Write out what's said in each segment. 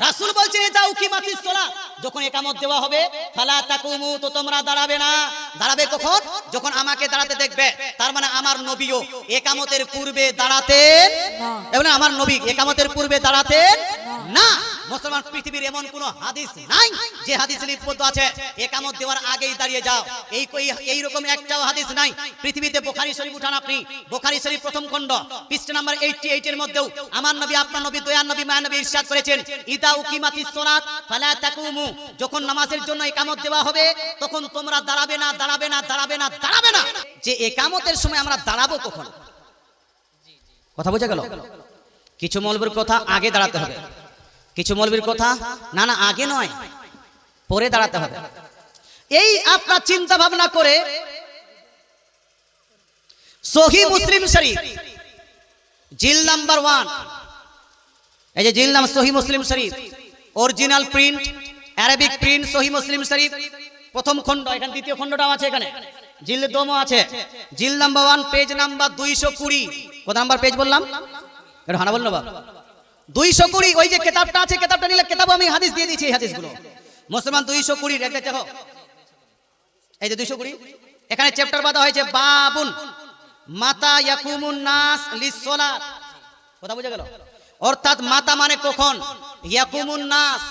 রাসূল বলছেন যাও কি মাতিস সোলা যখন একামত দেওয়া হবে ফালা তাকুমু তো তোমরা দাঁড়াবে না। দাঁড়াবে কখন? যখন আমাকে দাঁড়াতে দেখবে। তার মানে আমার নবীও একামতের পূর্বে দাঁড়াতেন না। এবং আমার নবী একামতের পূর্বে দাঁড়াতেন না। মুসলমান পৃথিবীর এমন কোন হাদিস নাই যে হাদিস লিপিবদ্ধ আছে? একামত দেওয়ার আগেই দাঁড়িয়ে যাও। এই এই- রকম একটাও হাদিস নাই। পৃথিবীতে বোখারি শরীফ উঠান আপনি। বোখারি শরীফ প্রথম খণ্ড, পৃষ্ঠা নাম্বার 88 এর মধ্যেও আমার নবী, আপনার নবী, দয়ার নবী মায়া নবী ইরশাদ করেছেন, ইদা উকিমাতিস সালাত ফালা তাকুমু। যখন নামাজের জন্য একামত দেওয়া হবে, তখন তোমরা দাঁড়াবে না দাঁড়াবে না দাঁড়াবে না দাঁড়াবে না। যে একামতের সময় আমরা দাঁড়াবো কখন? কথা বোঝা গেল? কিছু মৌলবীর কথা আগে দাঁড়াতে হবে। কিছু মৌলবীর কথা? না না, আগে নয়। পরে দাঁড়াতে হবে। এই আপনার চিন্তা ভাবনা করে সহি মুসলিম শরীফ, জিল নাম্বার ওয়ান। এই যে জিল নাম Sahih Muslim Sharif, original print, Arabic print, Sahih Muslim Sharif, প্রথম খণ্ড এখানে দ্বিতীয় খণ্ডটাও আছে এখানে। জিল দমও আছে। জিল নাম্বার ওয়ান, পেজ নাম্বার দুইশো কুড়ি। কত নাম্বার পেজ বললাম? এটা হানা বলল বাবা দুইশো কুড়ি, ওই যে কেতাবটা আছে, কেতাবটা নিলে কেতাবও আমি হাদিস দিয়ে দিয়েছি এই হাদিসগুলো। মুসলমান দুইশো কুড়ি, রেখে দেখো। এই যে দুইশো কুড়ি। এখানে চ্যাপ্টার বাঁধা হয়েছে, বাবুন মাতা ইয়াকুমুন নাস লিসসালাত কথা বুঝে গেল? অর্থাৎ মাতা মানে কখন? ইয়াকুমুন নাস,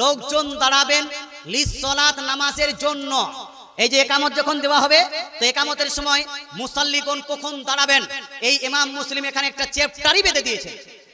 লোকজন দাঁড়াবেন লিসসালাত নামাজের জন্য। এই যে একামত যখন দেওয়া হবে, তো একামতের সময় মুসাল্লিগণ কখন দাঁড়াবেন? এই ইমাম মুসলিম এখানে একটা চ্যাপ্টারই বেঁধে দিয়েছে।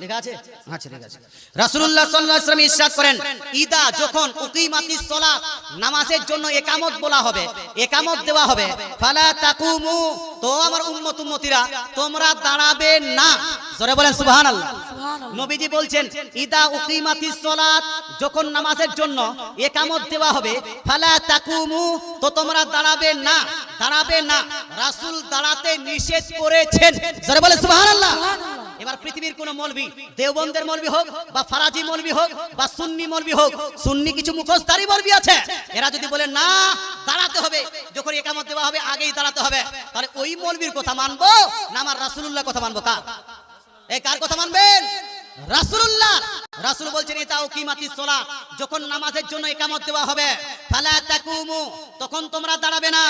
লেখা আছে? আচ্ছা ঠিক আছে। রাসূলুল্লাহ সাল্লাল্লাহু আলাইহি ওয়াসাল্লাম ইরশাদ করেন ইদা যখন উকিমাতিস সালাত নামাজের জন্য একামত বলা হবে একামত দেওয়া হবে ফালা তাকুমু তো আমার উম্মত উম্মতিরা তোমরা দাঁড়াবে না জোরে বলেন সুবহানাল্লাহ। সুবহানাল্লাহ। নবীজি বলছেন ইদা উকিমাতিস সালাত যখন নামাজের জন্য একামত দেওয়া হবে ফালা তাকুমু তো তোমরা দাঁড়াবে না দাঁড়াবে না। রাসূল দাঁড়াতে নিষেধ করেছেন জোরে বলেন সুবহানাল্লাহ। এবার পৃথিবীর কোন মলবি, দেওবন্দের মলবি হোক বা ফারাজি মলবি হোক বা সুন্নি মলবি হোক, সুন্নি কিছু মুখোশধারী মলবি আছে? এরা যদি বলে, না, দাঁড়াতে হবে যখন একামত দেওয়া হবে, আগেই দাঁড়াতে হবে। তাহলে ওই মলবির কথা মানবো না আমার রাসূলুল্লাহ কথা মানবো কার? এই কার কথা মানবেন? রাসূলুল্লাহ রাসূল বলছেন এটাও কিমাতি সালাত যখন নামাজের জন্য একামত দেওয়া হবে তখন তোমরা দাঁড়াবে না,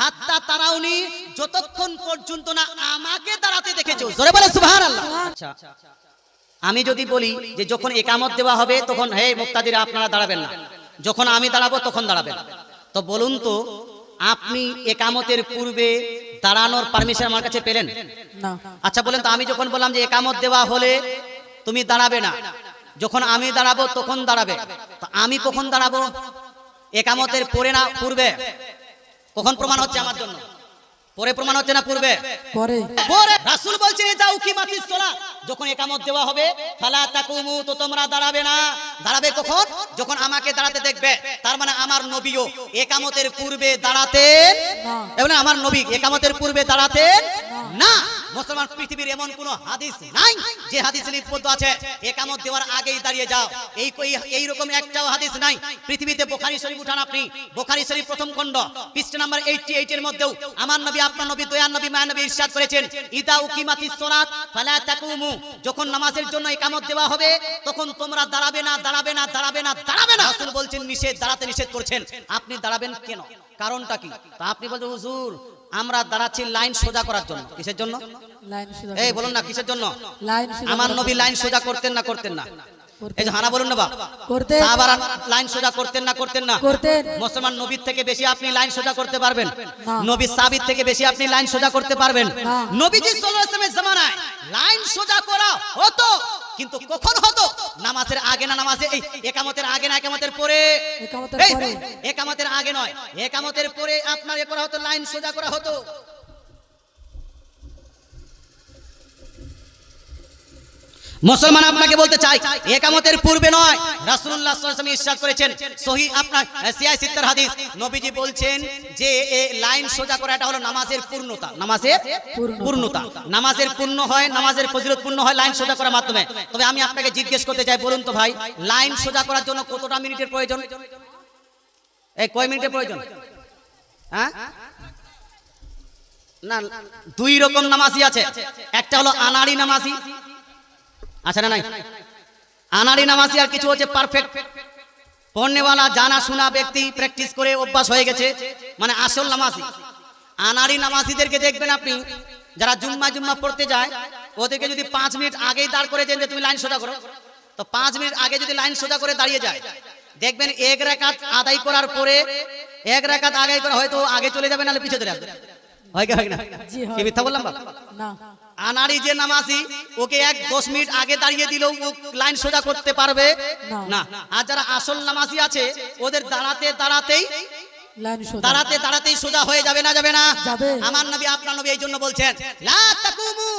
হাত্তা তারাউনি যতক্ষণ পর্যন্ত না আমাকে দাঁড়াতে দেখেছ জোরে বলে সুবহানাল্লাহ। আচ্ছা। আমি যদি বলি যে যখন একামত দেওয়া হবে তখন হে মুক্তাদিরা আপনারা দাঁড়াবেন না। যখন আমি দাঁড়াবো তখন দাঁড়াবেন। তো বলুন তো আপনি একামতের পূর্বে দাঁড়ানোর পারমিশন আমার কাছে পেলেন? না। আচ্ছা বলেন তো আমি যখন বললাম যে একামত দেওয়া হলে তুমি দাঁড়াবে না যখন আমি দাঁড়াবো তখন দাঁড়াবে। তো আমি কখন দাঁড়াবো? একামতের পরে না পূর্বে। কখন প্রমাণ হচ্ছে আমার জন্য? পরে প্রমাণ হচ্ছে না পূর্বে? পরে। পরে রাসূল বলছেন যাও কি মাতিস সালাত যখন একামত দেওয়া হবে ফালা তাকুমু তো তোমরা দাঁড়াবে না। দাঁড়াবে কখন? যখন আমাকে দাঁড়াতে দেখবে। তার মানে আমার নবীও একামতের পূর্বে দাঁড়াতেন? না। এবং আমার নবী একামতের পূর্বে দাঁড়াতেন? না। মুসলমান পৃথিবীর এমন কোন হাদিস নাই যে হাদিস লিপিবদ্ধ আছে একামত দেওয়ার আগেই দাঁড়িয়ে যাও। এই এই- রকম একটাও হাদিস নাই। পৃথিবীতে বোখারি শরীফ উঠান আপনি। বোখারি শরীফ প্রথম খণ্ড, পৃষ্ঠা নাম্বার 88 এর মধ্যেও আমার নবী, আপনার নবী, দয়ার নবী মায়া নবী ইরশাদ করেছেন, ইদা উকিমাতিস সালাত ফালা তাকুমু। যখন নামাজের জন্য একামত দেওয়া হবে, তখন তোমরা দাঁড়াবে না দাঁড়াবে না দাঁড়াবে না দাঁড়াবে না। রাসূল বলছেন, নিষেধ, দাঁড়াতে নিষেধ করছেন। আপনি দাঁড়াবেন কেন? কারণটা কি? তা আপনি বলছেন হুজুর আমরা দাঁড়াচ্ছি লাইন সোজা করার জন্য কিসের জন্য এই বলুন না কিসের জন্য আমার। নবী লাইন সোজা করতেন না করতেন না। এই যে হানা বলুন না। সাহাবারা লাইন সোজা করতেন না করতেন না। করতেন। মুসলমান নবীর থেকে বেশি আপনি লাইন সোজা করতে পারবেন। নবী সাবিত থেকে বেশি আপনি লাইন সোজা করতে পারবেন। নবীজি সাল্লাল্লাহু আলাইহি ওয়াসাল্লামের জামানায় লাইন সোজা করা হতো কিন্তু কখন হতো? নামাজের আগে না নামাজে? এই একামতের আগে না একামতের পরে? একামতের পরে। একামতের আগে নয়। একামতের পরে আপনার এ করা হতো লাইন সোজা করা হতো। মুসলমান আপনাকে বলতে চাই একামতের পূর্বে নয়। রাসূলুল্লাহ সাল্লাল্লাহু আলাইহি ওয়াসাল্লাম ইরশাদ করেছেন। সহি আপনার সিয়াই সিত্তার হাদিস। নবীজি বলছেন যে এ লাইন সোজা করাটা হলো নামাজের পূর্ণতা। নামাজের পূর্ণতা। পূর্ণতা। নামাজের পূর্ণ হয় নামাজের ফজিলত পূর্ণ হয় লাইন সোজা করার মাধ্যমে। তবে আমি আপনাকে জিজ্ঞেস করতে চাই বলুন তো ভাই লাইন সোজা করার জন্য কতটা মিনিটের প্রয়োজন? এই কয় মিনিটের প্রয়োজন? হ্যাঁ? না দুই রকম নামাজি আছে। একটা হলো আনাড়ি নামাজি আচ্ছা না নাই? আনাড়ি নামাজি আর কিছু হচ্ছে পারফেক্ট পড়নেওয়ালা জানা শোনা ব্যক্তি প্র্যাকটিস করে অভ্যাস হয়ে গেছে মানে আসল নামাজি। আনাড়ি নামাজিদেরকে দেখবেন আপনি যারা জুম্মা জুম্মা পড়তে যায় ওদেরকে যদি পাঁচ মিনিট আগেই দাঁড় করে যে তুমি লাইন সোজা করো তো পাঁচ মিনিট আগে যদি লাইন সোজা করে দাঁড়িয়ে যায় দেখবেন এক রেখাত আদায় করার পরে এক রেখাত আগে করে হয়তো আগে চলে যাবে নাহলে পিছিয়ে চলে আসবে। হয় কি হয় না? কি মিথ্যা বললাম? না। আনাড়ি যে নামাজি ওকে এক দশ মিনিট আগে দাঁড়িয়ে দিলেও ও লাইন সোজা করতে পারবে? না। আর যারা আসল নামাজি আছে ওদের দাঁড়াতে দাঁড়াতেই দাঁড়াতে দাঁড়াতেই সোজা হয়ে যাবে না যাবে না? আমার নবী আপনার নবী এই জন্য বলছেন লা তাকুমু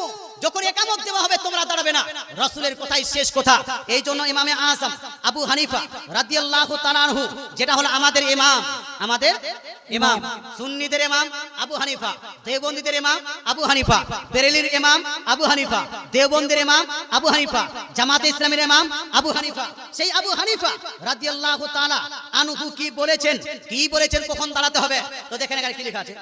যখন একামত দেওয়া হবে, তোমরা দাঁড়াবে না। রাসূলের কথাই শেষ কথা। এই জন্য ইমামে আযম আবু হানিফা রাদিয়াল্লাহু তাআলা আনহু, যেটা হলো আমাদের ইমাম আমাদের ইমাম, সুন্নিদের ইমাম আবু হানিফা, দেওবন্দীদের ইমাম আবু হানিফা, বেরেলির ইমাম আবু হানিফা, দেওবন্দের ইমাম আবু হানিফা, জামাতে ইসলামের ইমাম আবু হানিফা। সেই আবু হানিফা রাদিয়াল্লাহু তাআলা আনহু কি বলেছেন? কি বলেছেন? কখন দাঁড়াতে হবে? তো দেখেন এখানে কি লেখা আছে।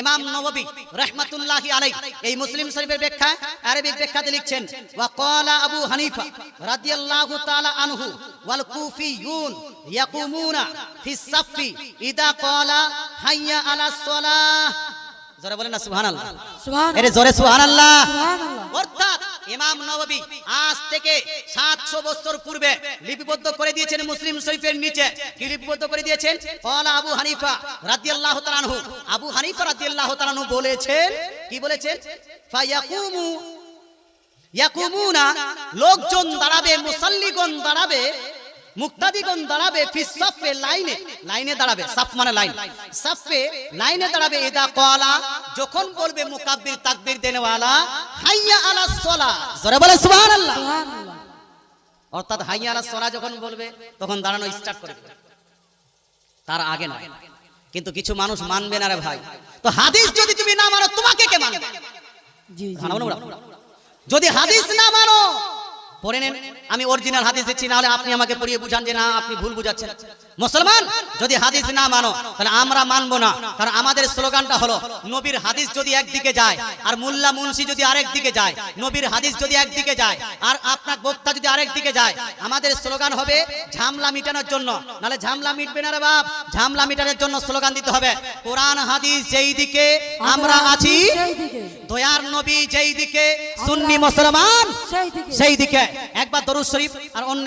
ইমাম নববী রাহমাতুল্লাহি আলাইহি, এই মুসলিম শরীফের ব্যাখ্যা আরবিক ব্যাখ্যাতে লিখছেন ওয়া ক্বালা আবু হানিফা রাদিয়াল্লাহু তাআলা আনহু ওয়াল কুফিয়ুন ইয়াকুমুনা ফিস সাফফি ইদা ক্বালা হাইয়া আলাস সালাহ। জোরে বলেন না সুবহানাল্লাহ। সুবহানাল্লাহ। এর জোরে সুবহানাল্লাহ। সুবহানাল্লাহ। অর্থাৎ ইমাম নববী আজ থেকে সাতশো বছর পূর্বে লিপিবদ্ধ করে দিয়েছেন মুসলিম শরীফের নিচে। কি লিপিবদ্ধ করে দিয়েছেন? কলা আবু হানিফা রাদিয়াল্লাহু আল্লাহ তালানহু আবু হানিফা রাদিয়াল্লাহু আল্লাহ তালানহু বলেছেন, কি বলেছেন? লোকজন দাঁড়াবে, মুসাল্লিগণ দাঁড়াবে মুক্তাদিগণ দাঁড়াবে লাইনে। লাইনে দাঁড়াবে সাফ মানে লাইন। সাফে লাইনে দাঁড়াবে ইদা যখন বলবে মুকাব্বির তাকবীর দেনেওয়ালা হাইয়া আলা সলা। জোরে বলে সুবহানাল্লাহ। সুবহানাল্লাহ অর্থাৎ হাইয়া আলা সলা যখন বলবে তখন দাঁড়ানো স্টার্ট করে তার আগে নয়। কিন্তু কিছু মানুষ মানবে না রে ভাই। তো হাদিস যদি তুমি না মানো তোমাকে কে মানবে? যদি হাদিস না মানো পড়ে নেন। আমি অরিজিনাল হাতে দিচ্ছি না হলে আপনি আমাকে পড়িয়ে বুঝান যে না, আপনি ভুল বুঝাচ্ছেন। মুসলমান যদি হাদিস না মানো তাহলে আমরা মানবো না। কারণ আমাদের স্লোগানটা হলো নবীর হাদিস যদি একদিকে যায় আর মোল্লা মুন্সি যদি আরেক দিকে যায় নবীর হাদিস যদি একদিকে যায় আর আপনার বক্তা যদি আরেক দিকে যায় আমাদের স্লোগান হবে ঝামলা মিটানোর জন্য। নাহলে ঝামলা মিটবে না রে বাপ ঝামলা মিটানোর জন্য স্লোগান দিতে হবে। কোরআন হাদিস যেই দিকে আমরা আছি দয়ার নবী যেই দিকে সুন্নি মুসলমান সেই দিকে। সেই দিকে। একবার দরুদ শরীফ আর অন্য